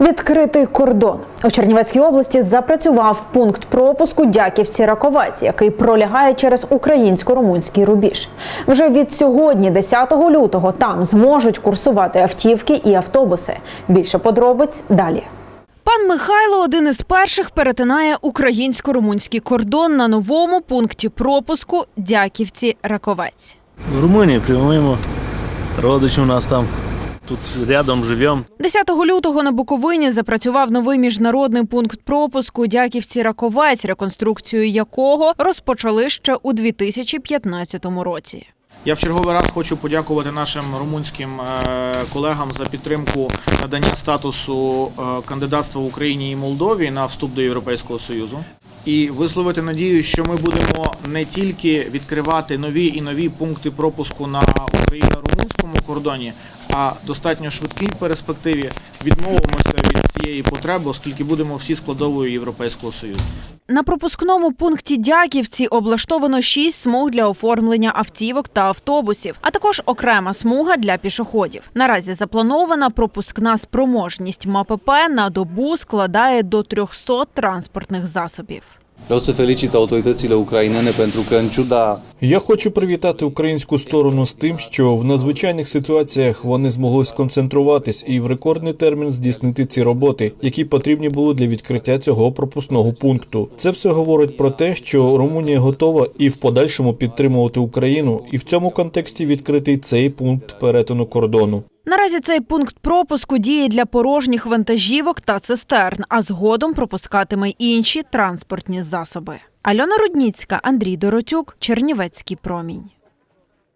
Відкритий кордон у Чернівецькій області запрацював пункт пропуску Дяківці Раковець, який пролягає через українсько-румунський рубіж. Вже від сьогодні, 10 лютого, там зможуть курсувати автівки і автобуси. Більше подробиць далі. Пан Михайло один із перших перетинає українсько-румунський кордон на новому пункті пропуску Дяківці Раковець. В Румунії прямуємо. Родичі у нас там. Тут рядом живемо. 10 лютого на Буковині запрацював новий міжнародний пункт пропуску Дяківці Раковець, реконструкцію якого розпочали ще у 2015 році. Я в черговий раз хочу подякувати нашим румунським е, колегам за підтримку надання статусу е, кандидатства в Україні і Молдові на вступ до Європейського Союзу. І висловити надію, що ми будемо не тільки відкривати нові і нові пункти пропуску на україно-румунському кордоні, а достатньо швидкій перспективі відмовимося від цієї потреби, оскільки будемо всі складовою Європейського Союзу. На пропускному пункті Дяківці облаштовано шість смуг для оформлення автівок та автобусів, а також окрема смуга для пішоходів. Наразі запланована пропускна спроможність МАПП на добу складає до 300 транспортних засобів. Vreau să felicit autoritățile ucrainene pentru că, în ciuda Я хочу привітати українську сторону з тим, що в надзвичайних ситуаціях вони змогли сконцентруватись і в рекордний термін здійснити ці роботи, які потрібні були для відкриття цього пропускного пункту. Це все говорить про те, що Румунія готова і в подальшому підтримувати Україну, і в цьому контексті відкритий цей пункт перетину кордону. Наразі цей пункт пропуску діє для порожніх вантажівок та цистерн, а згодом пропускатиме інші транспортні засоби. Альона Рудніцька, Андрій Доротюк, Чернівецький промінь.